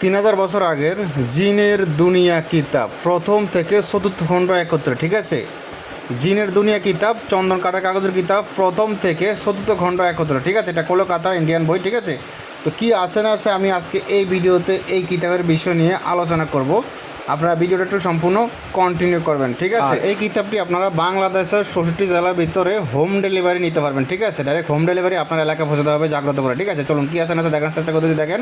তিন হাজার বছর আগের জিনের দুনিয়া কিতাব, প্রথম থেকে চতুর্থ খণ্ড একত্রে, ঠিক আছে? জিনের দুনিয়া কিতাব, চন্দন কাটা কাগজের কিতাব, প্রথম থেকে চতুর্থ খণ্ড একত্রে, ঠিক আছে? এটা কলকাতার ইন্ডিয়ান বই, ঠিক আছে? তো কী আছে না আছে আমি আজকে এই ভিডিওতে এই কিতাবের বিষয় নিয়ে আলোচনা করব। আপনারা ভিডিওটা একটু সম্পূর্ণ কন্টিনিউ করবেন ঠিক আছে? এই কিতাবটি আপনারা বাংলাদেশের ষষ্ঠটি জেলার ভিতরে হোম ডেলিভারি নিতে পারবেন ঠিক আছে? ডাইরেক্ট হোম ডেলিভারি আপনার এলাকা পৌঁছাতে হবে জাগ্রত করে ঠিক আছে? চলুন কী আছে না দেখার চেষ্টা করতে দেখেন।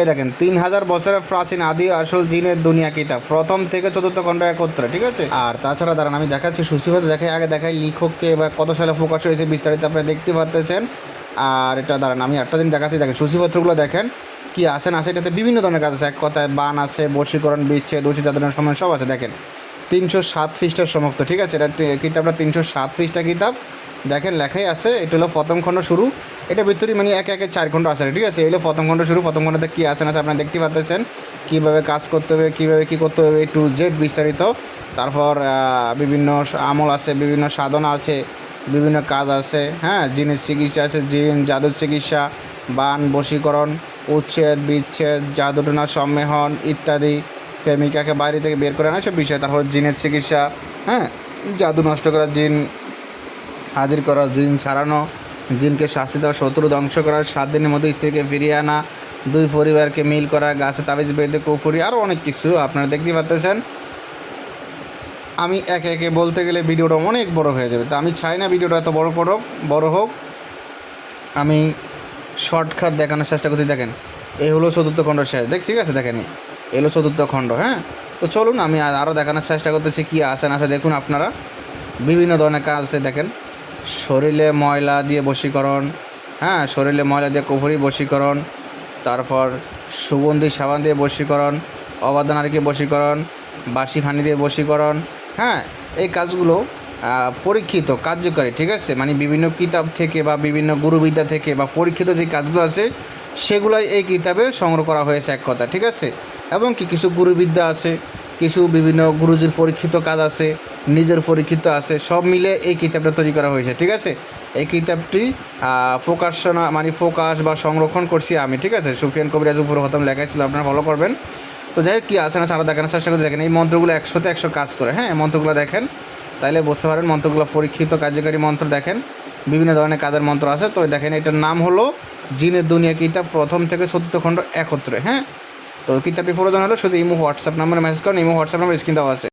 এই দেখেন তিন হাজার বছরের প্রাচীন আদি আসল জিনের দুনিয়া কিতাব প্রথম থেকে চতুর্থ খণ্ড একত্রে ঠিক আছে? আর তাছাড়া দাঁড়ান আমি দেখাচ্ছি সুশীভাবে দেখাই আগে দেখাই লেখককে বা কত সালে প্রকাশ হয়েছে বিস্তারিত আপনারা দেখতে পাচ্ছেন আর এটা দাঁড়ান আমি একটা দিন দেখাচ্ছি দেখেন সূচিপত্রগুলো দেখেন। কি আছে না এটাতে বিভিন্ন ধরনের কাজ আছে। এক কথায় বান আছে, বশীকরণ, বিচ্ছেদ, উচিত যাদের সময় সব আছে, দেখেন। তিনশো সাত পৃষ্ঠার সমাপ্ত, ঠিক আছে? এটা কিতাবটা তিনশো সাত পৃষ্ঠা কিতাব। দেখেন, লেখাই আছে, এটা হলো প্রথম খণ্ড শুরু। এটা ভিতরে মানে এক একে চার খণ্ড আছে, ঠিক আছে? এগুলো প্রথম খণ্ড শুরু। প্রথম খণ্ডতে কী আছে না আছে আপনারা দেখতে পাচ্ছেন। কীভাবে কাজ করতে হবে, কীভাবে কী করতে হবে টু জেড বিস্তারিত। তারপর বিভিন্ন আমল আছে, বিভিন্ন সাধনা আছে, বিভিন্ন কাজ আছে হ্যাঁ? জিনের চিকিৎসা আছে, জিন, জাদুর চিকিৎসা, বান, বশীকরণ উচ্ছেদ, বিচ্ছেদ, জাদুটনা সম্মেলন ইত্যাদি প্রেমিকাকে বাড়ি থেকে বের করে আনা সব বিষয়। তারপর জিনের চিকিৎসা হ্যাঁ? জাদু নষ্ট করা জিন, হাজির করা জিন ছাড়ানো, জিনকে শাস্তি দেওয়া, শত্রু ধ্বংস করা, সাত দিনের মধ্যে স্ত্রীকে ফিরিয়ে আনা, দুই পরিবারকে মিল করা, গাছে তাবিজ বেঁধে কুফুরি আরও অনেক কিছু আপনারা দেখতে পাচ্ছেন। আমি একে একে বলতে গেলে ভিডিওটা অনেক বড় হয়ে যাবে। তো আমি চাই না ভিডিওটা এত বড় করুক, বড় হোক। আমি শর্টকাট দেখানোর চেষ্টা করতে দেখেন। এই হলো চতুর্থ খণ্ড শেষ। দেখ, ঠিক আছে, দেখেন এই। হলো চতুর্থ খণ্ড হ্যাঁ? তো চলুন, আমি আর- আরও দেখানোর চেষ্টা করতেছি কী আছে না আছে। দেখুন আপনারা, বিভিন্ন ধরনের কাজ আছে, দেখেন। শরীরে ময়লা দিয়ে বশীকরণ হ্যাঁ? শরীরে ময়লা দিয়ে কুফুরি বশীকরণ, তারপর সুগন্ধি সাবান দিয়ে বশীকরণ নারীকে বশীকরণ, বাসি ফানি দিয়ে বশীকরণ হ্যাঁ? এই কাজগুলো পরীক্ষিত, কার্যকারী, ঠিক আছে? মানে বিভিন্ন কিতাব থেকে বা বিভিন্ন গুরুবিদ্যা থেকে বা পরীক্ষিত যে কাজগুলো আছে, সেগুলোই এই কিতাবে সংগ্রহ করা হয়েছে এক কথা, ঠিক আছে? এবং কি কিছু গুরুবিদ্যা আছে, কিছু বিভিন্ন গুরুজির পরীক্ষিত কাজ আছে, নিজের পরীক্ষিত আছে, সব মিলে এই কিতাবটা তৈরি করা হয়েছে, ঠিক আছে? এই কিতাবটি প্রকাশনা মানে প্রকাশ বা সংরক্ষণ করছি আমি, ঠিক আছে? সুফিয়ান কবিরাজ উপর হতম লেখা ছিল, আপনারা ফলো করবেন। তো যাই হোক, কী আছে না সারা দেখানোর চেষ্টা করে। দেখেন, এই মন্ত্রগুলো একশোতে একশো কাজ করে হ্যাঁ? মন্ত্রগুলো দেখেন। তাইলে বুঝতে পারেন, মন্ত্রগুলো পরীক্ষিত, কার্যকারী মন্ত্র দেখেন। বিভিন্ন ধরনের কাজের মন্ত্র আছে। তো দেখেন, এটার নাম হলো জিনের দুনিয়া কিতাব প্রথম থেকে চতুর্থ খণ্ড একত্রে হ্যাঁ? তো কিতাবটি প্রয়োজন হলো শুধু ইমো, হোয়াটসঅ্যাপ নাম্বারে মেসেজ করেন, ইমো, হোয়াটসঅ্যাপ নাম্বার স্ক্রিন দেওয়া আছে।